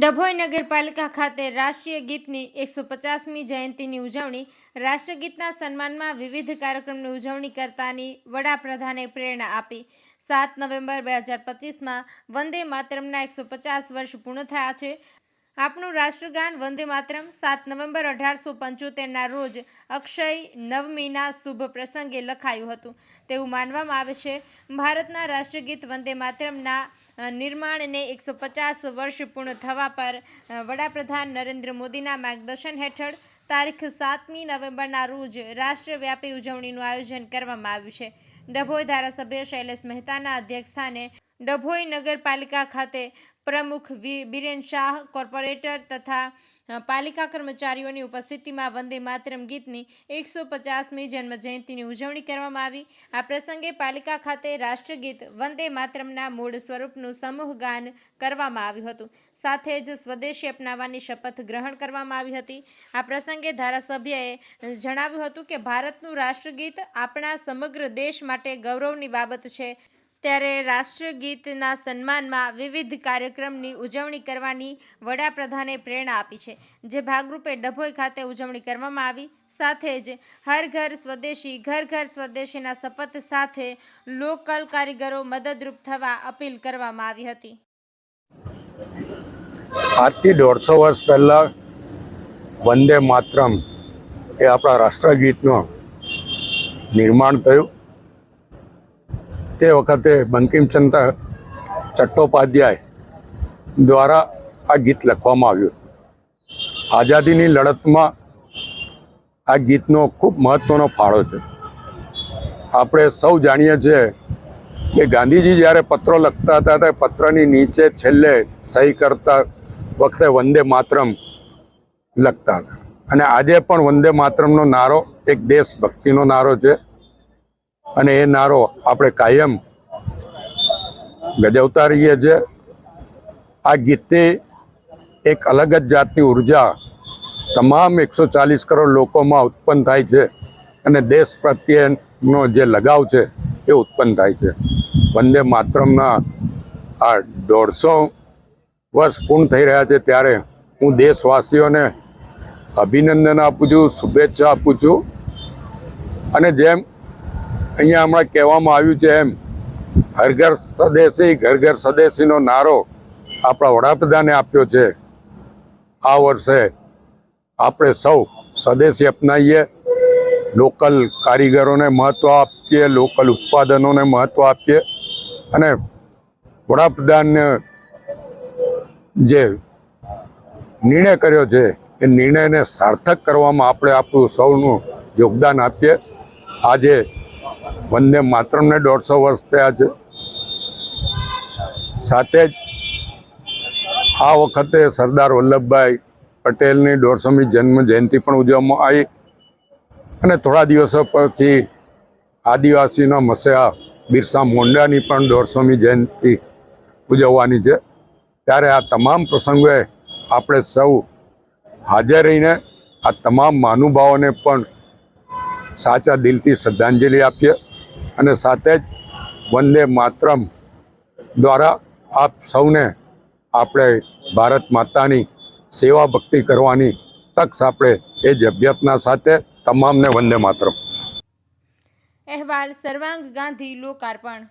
ડભોઈ નગરપાલિકા ખાતે રાષ્ટ્રીય ગીતની એકસો પચાસમી જયંતિની ઉજવણી, રાષ્ટ્રગીતના સન્માનમાં વિવિધ કાર્યક્રમની ઉજવણી કરતાની વડાપ્રધાને પ્રેરણા આપી. સાત નવેમ્બર બે હજાર પચીસમાં વંદે માતરમના એકસો પચાસ વર્ષ પૂર્ણ થયા છે. આપણું રાષ્ટ્રગાન વંદે માતરમ સાત નવેમ્બર અઢારસો પંચોતેરના રોજ અક્ષય નવમીના શુભ પ્રસંગે લખાયું હતું. તેવું માનવામાં આવે છે. ભારતના રાષ્ટ્રગીત વંદે માતરમના નિર્માણને એકસો પચાસ વર્ષ પૂર્ણ થવા પર વડાપ્રધાન નરેન્દ્ર મોદીના માર્ગદર્શન હેઠળ તારીખ સાતમી નવેમ્બરના રોજ રાષ્ટ્રવ્યાપી ઉજવણીનું આયોજન કરવામાં આવ્યું છે. ડભોઈ ધારાસભ્ય શૈલેષ મહેતાના અધ્યક્ષસ્થાને ડભોઈ નગરપાલિકા ખાતે પ્રમુખ બિરેન શાહ, કોર્પોરેટર તથા પાલિકા કર્મચારીઓની ઉપસ્થિતિમાં વંદે માતરમ ગીતની એકસો પચાસમી જન્મજયંતિની ઉજવણી કરવામાં આવી. આ પ્રસંગે પાલિકા ખાતે રાષ્ટ્રગીત વંદે માતરમના મૂળ સ્વરૂપનું સમૂહ ગાન કરવામાં આવ્યું હતું. સાથે જ સ્વદેશી અપનાવવાની શપથ ગ્રહણ કરવામાં આવી હતી. આ પ્રસંગે ધારાસભ્યએ જણાવ્યું હતું કે ભારતનું રાષ્ટ્રગીત આપણા સમગ્ર દેશ માટે ગૌરવની બાબત છે. ત્યારે રાષ્ટ્રગીતના સન્માનમાં વિવિધ કાર્યક્રમની ઉજવણી કરવાની વડાપ્રધાને પ્રેરણા આપી છે, જે ભાગરૂપે ડભોઈ ખાતે ઉજવણી કરવામાં આવી. સાથે જ હર ઘર સ્વદેશી, ઘર ઘર સ્વદેશીના શપથ સાથે લોકલ કારીગરો મદદરૂપ થવા અપીલ કરવામાં આવી હતી. આજથી દોઢસો વર્ષ પહેલાં વંદે માતરમ એ આપણા રાષ્ટ્રગીતનું નિર્માણ થયું. તે વખતે બંકિમચંદ્ર ચટ્ટોપાધ્યાય દ્વારા આ ગીત લખવામાં આવ્યું આઝાદીની લડતમાં આ ગીતનો ખૂબ મહત્ત્વનો ફાળો છે. આપણે સૌ જાણીએ છીએ કે ગાંધીજી જ્યારે પત્રો લખતા હતા ત્યારે પત્રની નીચે છેલ્લે સહી કરતા વખતે વંદે માતરમ લખતા હતા. અને આજે પણ વંદે માતરમનો નારો એક દેશભક્તિનો નારો છે. અને એ નારો આપણે કાયમ ગજવતા રહીએ છીએ. આ ગીતની એક અલગ જ જાતની ઊર્જા તમામ એકસો ચાલીસ કરોડ લોકોમાં ઉત્પન્ન થાય છે અને દેશ પ્રત્યેનો જે લગાવ છે એ ઉત્પન્ન થાય છે. વંદે માતરમના આ દોઢસો વર્ષ પૂર્ણ થઈ રહ્યા છે ત્યારે હું દેશવાસીઓને અભિનંદન આપું છું, શુભેચ્છા આપું છું. અને જેમ અહીંયા હમણાં કહેવામાં આવ્યું છે એમ હર ઘર સ્વદેશી, ઘર ઘર સ્વદેશીનો નારો આપણા વડાપ્રધાને આપ્યો છે. આ વર્ષે આપણે સૌ સ્વદેશી અપનાવીએ લોકલ કારીગરોને મહત્ત્વ આપીએ, લોકલ ઉત્પાદનોને મહત્ત્વ આપીએ અને વડાપ્રધાનને જે નિર્ણય કર્યો છે, એ નિર્ણયને સાર્થક કરવામાં આપણે આપણું સૌનું યોગદાન આપીએ. આજે વંદે માતરમને દોઢસો વર્ષ થયા છે. સાથે જ આ વખતે સરદાર વલ્લભભાઈ પટેલની દોઢસોમી જન્મ જયંતિ પણ ઉજવવામાં આવી અને થોડા દિવસો પરથી આદિવાસીના મસેહા બિરસા મોંડાની પણ દોઢસોમી જયંતિ ઉજવવાની છે. ત્યારે આ તમામ પ્રસંગોએ આપણે સૌ હાજર રહીને આ તમામ મહાનુભાવોને પણ સાચા દિલથી શ્રદ્ધાંજલિ આપીએ. અને સાથે જ વંદે માતરમ દ્વારા આપ સૌને આપણે ભારત માતાની સેવા ભક્તિ કરવાની તક આપણે એ જ અભ્યર્થના સાથે તમામને વંદે માતરમ. અહેવાલ સર્વાંગ ગાંધી લોકાર્પણ.